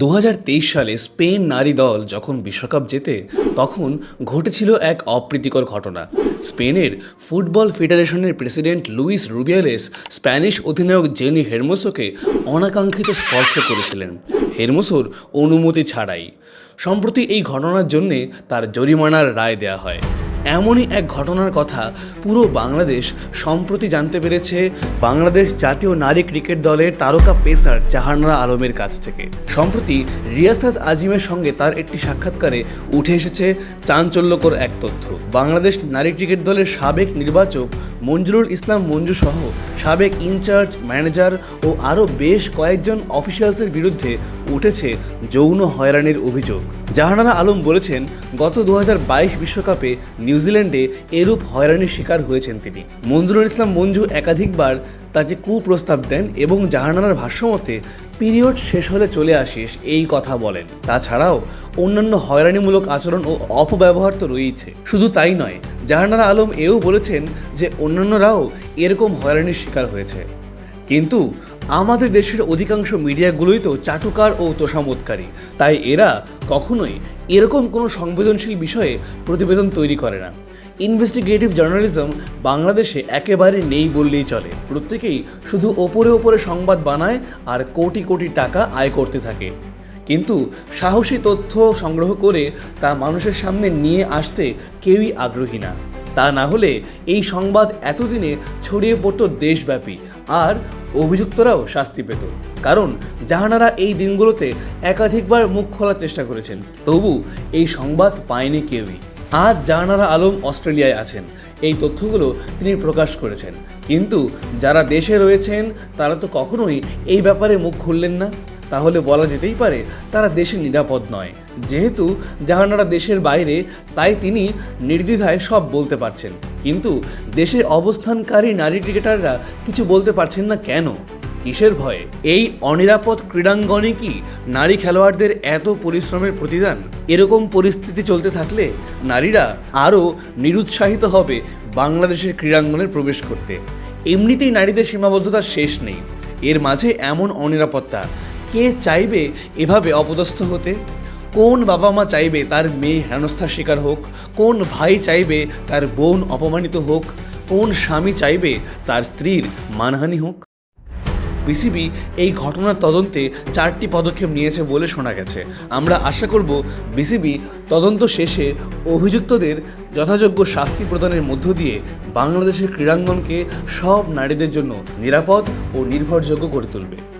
দু হাজার তেইশ সালে স্পেন নারী দল যখন বিশ্বকাপ জেতে, তখন ঘটেছিল এক অপ্রীতিকর ঘটনা। স্পেনের ফুটবল ফেডারেশনের প্রেসিডেন্ট লুইস রুবিয়ালেস স্প্যানিশ অধিনায়ক জেনি হেরমোসোকে অনাকাঙ্ক্ষিত স্পর্শ করেছিলেন। হেরমোসোর অনুমতি ছাড়াই। সম্প্রতি এই ঘটনার জন্যে তার জরিমানার রায় দেওয়া হয়। এমনই এক ঘটনার কথা পুরো বাংলাদেশ সম্প্রতি জানতে পেরেছে। বাংলাদেশ জাতীয় নারী ক্রিকেট দলের তারকা পেসার জাহানারা আলমের কাছ থেকে। সম্প্রতি রিয়াসাত আজিমের সঙ্গে তার একটি সাক্ষাৎকারে উঠে এসেছে চাঞ্চল্যকর এক তথ্য। বাংলাদেশ নারী ক্রিকেট দলের সাবেক নির্বাচক মঞ্জুরুল ইসলাম মঞ্জু সহ সাবেক ইনচার্জ, ম্যানেজার ও আরও বেশ কয়েকজন অফিসিয়ালসের বিরুদ্ধে উঠেছে যৌন হয়রানির অভিযোগ। জাহানারা আলম বলেছেন, গত দু বিশ্বকাপে নিউজিল্যান্ডে এরূপ হয়রানির শিকার হয়েছেন তিনি। মঞ্জুরুল ইসলাম মঞ্জু একাধিকবার তাকে কুপ্রস্তাব দেন এবং জাহানারার ভাষ্যমতে, পিরিয়ড শেষ হলে চলে আসিস, এই কথা বলেন। তাছাড়াও, অন্যান্য হয়রানিমূলক আচরণ ও অপব্যবহার তো রয়েছে শুধু তাই নয়, জাহানারা আলম এও বলেছেন যে, অন্যান্যরাও এরকম হয়রানির শিকার হয়েছে। কিন্তু আমাদের দেশের অধিকাংশ মিডিয়াগুলোই তো চাটুকার ও তোষামোদকারী। তাই এরা কখনোই এরকম কোনো সংবেদনশীল বিষয়ে প্রতিবেদন তৈরি করে না। ইনভেস্টিগেটিভ জার্নালিজম বাংলাদেশে একেবারে নেই বললেই চলে। প্রত্যেকেই শুধু ওপরে ওপরে সংবাদ বানায় আর কোটি কোটি টাকা আয় করতে থাকে। কিন্তু সাহসী তথ্য সংগ্রহ করে তা মানুষের সামনে নিয়ে আসতে কেউই আগ্রহী না। তা না হলে এই সংবাদ এতদিনে ছড়িয়ে পড়তো দেশব্যাপী। আর অভিযুক্তরাও শাস্তি পেত। কারণ জাহানারা এই দিনগুলোতে একাধিকবার মুখ খোলার চেষ্টা করেছেন। তবু এই সংবাদ পায়নি কেউই। আজ জাহানারা আলম অস্ট্রেলিয়ায় আছেন। এই তথ্যগুলো তিনি প্রকাশ করেছেন। কিন্তু যারা দেশে রয়েছেন, তারা তো কখনোই এই ব্যাপারে মুখ খুললেন না। তাহলে বলা যেতেই পারে তারা দেশে নিরাপদ নয়। যেহেতু জাহানারা দেশের বাইরে, তাই তিনি নির্দ্বিধায় সব বলতে পারছেন। কিন্তু দেশে অবস্থানকারী নারী ক্রিকেটাররা কিছু বলতে পারছেন না কেন? কিসের ভয়ে? এই অনিরাপদ ক্রীড়াঙ্গনে কি নারী খেলোয়াড়দের এত পরিশ্রমের প্রতিদান? এরকম পরিস্থিতি চলতে থাকলে নারীরা আরও নিরুৎসাহিত হবে বাংলাদেশের ক্রীড়াঙ্গনে প্রবেশ করতে। এমনিতেই নারীদের সীমাবদ্ধতার শেষ নেই। এর মাঝে এমন অনিরাপত্তা কে চাইবে এভাবে অপদস্থ হতে? কোন বাবা মা চাইবে তার মেয়ে হেনস্থার শিকার হোক? কোন ভাই চাইবে তার বোন অপমানিত হোক? কোন স্বামী চাইবে তার স্ত্রীর মানহানি হোক? বিসিবি এই ঘটনার তদন্তে চারটি পদক্ষেপ নিয়েছে বলে শোনা গেছে। আমরা আশা করব বিসিবি তদন্ত শেষে অভিযুক্তদের যথাযোগ্য শাস্তি প্রদানের মধ্য দিয়ে বাংলাদেশের ক্রীড়াঙ্গনকে সব নারীদের জন্য নিরাপদ ও নির্ভরযোগ্য করে তুলবে।